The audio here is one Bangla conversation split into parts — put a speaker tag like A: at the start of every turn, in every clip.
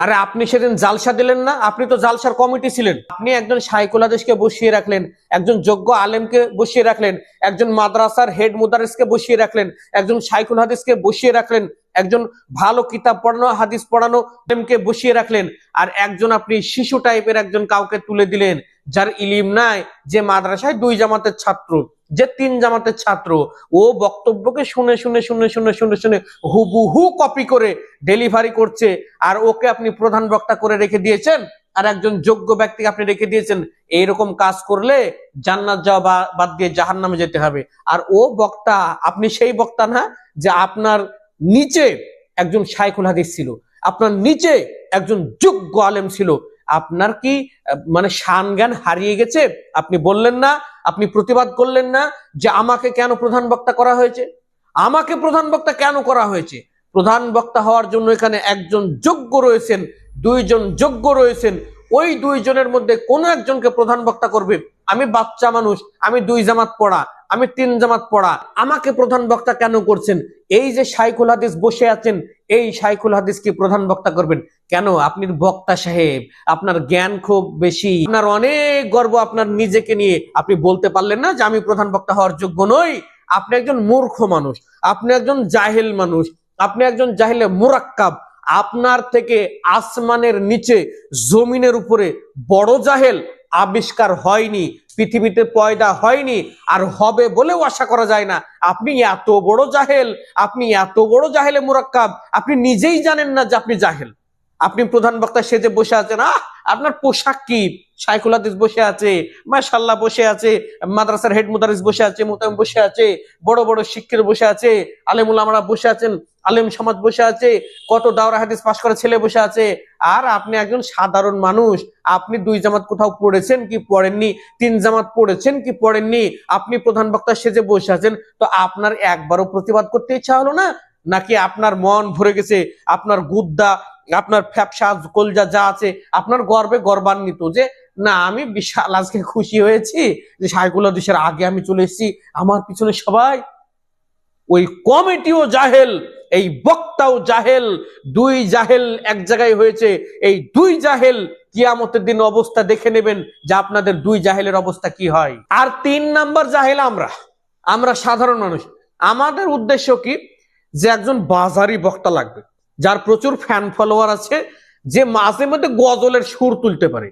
A: আরে আপনি সেদিন জালসা দিলেন না? আপনি তো জালসার কমিটি ছিলেন। আপনি একজন সাইকুল হাদিসকে বসিয়ে রাখলেন, একজন যোগ্য আলেমকে বসিয়ে রাখলেন, একজন মাদ্রাসার হেড মুদারিসকে বসিয়ে রাখলেন, একজন সাইকুল হাদিসকে বসিয়ে রাখলেন, একজন ভালো কিতাব পড়ানো, হাদিস পড়ানো আলেমকে বসিয়ে রাখলেন, আর একজন আপনি শিশু টাইপের একজন কাউকে তুলে দিলেন, যার ইলিম নাই, যে মাদ্রাসায় দুই জামাতের ছাত্র। যে তিন জামাতের ছাত্র, ও বক্তব্যকে শুনে শুনে শুনে শুনে শুনে শুনে হুবহু কপি করে ডেলিভারি করছে, আর ওকে আপনি প্রধান বক্তা করে রেখে দিয়েছেন, আর একজন যোগ্য ব্যক্তিকে আপনি রেখে দিয়েছেন, এইরকম কাজ করলে জান্নাত যাওয়া বাদ দিয়ে জাহান নামে যেতে হবে। আর ও বক্তা, আপনি সেই বক্তা না যে আপনার নিচে একজন শাইখুল হাদিস ছিল, আপনার নিচে একজন যোগ্য আলেম ছিল আপনার কি মানে শান জ্ঞান হারিয়ে গেছে? আপনি বললেন না, আপনি প্রতিবাদ করলেন না যে আমাকে কেন প্রধান বক্তা করা হয়েছে? আমাকে প্রধান বক্তা কেন করা হয়েছে? প্রধান বক্তা হওয়ার জন্য এখানে একজন যোগ্য রয়েছেন, দুইজন যোগ্য রয়েছেন। ওই দুইজনের মধ্যে কোনো একজনকে প্রধান বক্তা করবে? আমি বাচ্চা মানুষ, আমি দুই জামাত পড়া, আমি তিন জামাত পড়া, আমাকে প্রধান বক্তা কেন করছেন? এই যে শাইখুল হাদিস বসে আছেন এই শাইখুল হাদিসকে প্রধান বক্তা করবেন। কেন? আপনি বক্তা সাহেব, আপনার জ্ঞান খুব বেশি। আপনার অনেক গর্ব আপনার নিজেকে নিয়ে। আপনি বলতে পারলেন না যে আমি প্রধান বক্তা হওয়ার যোগ্য নই। আপনি একজন মূর্খ মানুষ, আপনি একজন জাহেল মানুষ, আপনি একজন জাহেলে মুরাক্কাব। আপনার থেকে আসমানের নিচে, জমিনের উপরে বড় জাহেল আবিষ্কার হয়নি। পৃথিবীতে পয়দা হয়নি আর হবে বলেও আশা করা যায় না। আপনি এত বড় জাহেল, আপনি এত বড় জাহেলে মুরাক্কাব, আপনি নিজেই জানেন না যে আপনি জাহেল। আপনি প্রধান বক্তা সেজে বসে আছেন। আহ, আপনার পোশাক কি? সাইকুল হাদিস বসে আছে মাশাল্লাহ বসে আছে, মাদ্রাসার হেড মুদারিস বসে আছে মোতাম বসে আছে, বড় বড় শিক্ষিত বসে আছে, আলেমুল আমরা বসে আছেন, আলেম সমাজ বসে আছে, কত দাওরা হাদিস পাশ করা ছেলে বসে আছে। আর আপনি একজন সাধারণ মানুষ, আপনি দুই জামাত কোথাও পড়েছেন কি পড়েননি? তিন জামাত পড়েছেন কি পড়েননি? আপনি প্রধান বক্তা সেজে বসে আছেন, তো আপনার একবারও প্রতিবাদ করতে ইচ্ছা হলো না? নাকি আপনার মন ভরে গেছে, আপনার গুদ্দা আপনার ফ্যাপসা, কলজা যা আছে, আপনার গর্বে গর্বান্বিত যে, না, আমি বিশাল আজকে খুশি হয়েছি যে সাইকুল দেশের আগে আমি চলে এসেছি, আমার পিছনে সবাই। ওই কমিটিও জাহেল, এই বক্তাও জাহেল, দুই জাহেল এক জায়গায় হয়েছে, এই দুই জাহেল কিয়ামতের দিন অবস্থা দেখে নেবেন যে আপনাদের দুই জাহেলের অবস্থা কি হয়। আর তিন নাম্বার জাহেল আমরা আমরা সাধারণ মানুষ। আমাদের উদ্দেশ্য কি? যে একজন বাজারি বক্তা লাগবে। যার প্রচুর ফ্যান ফলোয়ার আছে, যে মাঝে মধ্যে গজলের সুর তুলতে পারে।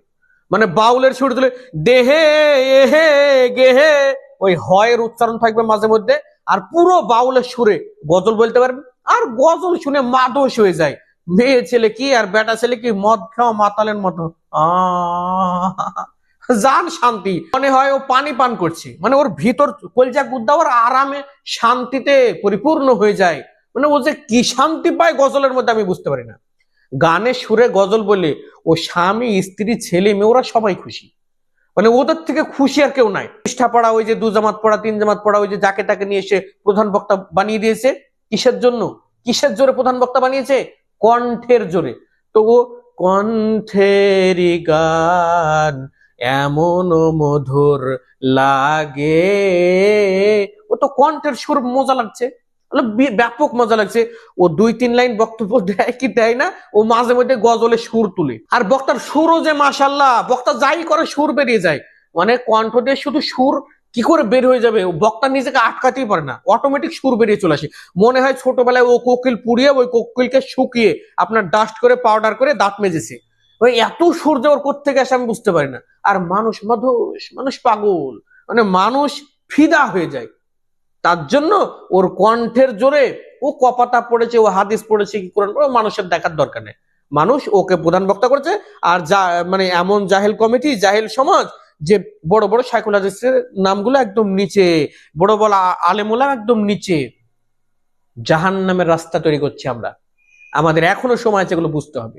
A: মানে বাউলের সুর তুলে দেহে এহে গেহে ওই হয়ের উচ্চারণ থাকবে মাঝে মধ্যে, আর পুরো বাউলের সুরে গজল বলতে পারবে। আর গজল শুনে মাদোষ হয়ে যায়। মেয়ে ছেলে কি আর বেটা ছেলে কি মদ খাওয়া মাতালের মতো? যান শান্তি। মনে হয় ও পানি পান করছে। মানে ওর ভিতর কলজা গুদ্দা ওর আরামে শান্তিতে পরিপূর্ণ হয়ে যায়। মানে ও যে কি শান্তি পায় গজলের মধ্যে আমি বুঝতে পারি না। গানের সুরে গজল বলে ও স্বামী, স্ত্রী, ছেলে, মেয়ে, ওরা সবাই খুশি। মানে ওদের থেকে খুশি আর কেউ নাই। পৃষ্ঠা পড়া ওই যে দু জামাত পড়া, তিন জামাত পড়া, ওই যে যাকে তাকে নিয়ে এসে প্রধান বক্তা বানিয়ে দিয়েছে, কিসের জন্য? কিসের জোরে প্রধান বক্তা বানিয়েছে? কণ্ঠের জোরে। তো ও কণ্ঠেরই গান এমন মধুর লাগে। ও তো কণ্ঠের সুর মজা লাগছে। ব্যাপক মজা লাগছে। ও দুই, তিন লাইন বক্তব্য দেয় কি দেয় না, ও মাঝে মধ্যে গজলে সুর তুলে। আর বক্তার সুরও যে মাসাল্লাহ বক্তা যাই করে সুর বেরিয়ে যায়। মানে কণ্ঠ দিয়ে শুধু সুর কি করে বের হয়ে যাবে? বক্তা নিজেকে আটকাতেই পারে না অটোমেটিক সুর বেরিয়ে চলে আসে। মনে হয় ছোটবেলায় ও কোকিল পুড়িয়ে, ওই কোকিলকে শুকিয়ে আপনার ডাস্ট করে পাউডার করে দাঁত মেজেছে। ওই এত সুর যে ওর কোথেকে আসে আমি বুঝতে পারি না। আর মানুষ মাধুস মানুষ পাগল। মানে মানুষ ফিদা হয়ে যায়। তার জন্য ওর কণ্ঠের জোরে ও কপাতা পড়েছে ও হাদিস পড়েছে কি কোরআন পড়ে, মানুষের দেখার দরকার নেই। মানুষ ওকে প্রধান বক্তা করেছে আর যা মানে এমন জাহেল কমিটি জাহেল সমাজ যে বড় বড় সাইকুল হাদিসের নামগুলো একদম নিচে বড় বড় আলেমুলা একদম নিচে। জাহান নামের রাস্তা তৈরি করছি আমরা। আমাদের এখনও সময় আছে এগুলো বুঝতে হবে।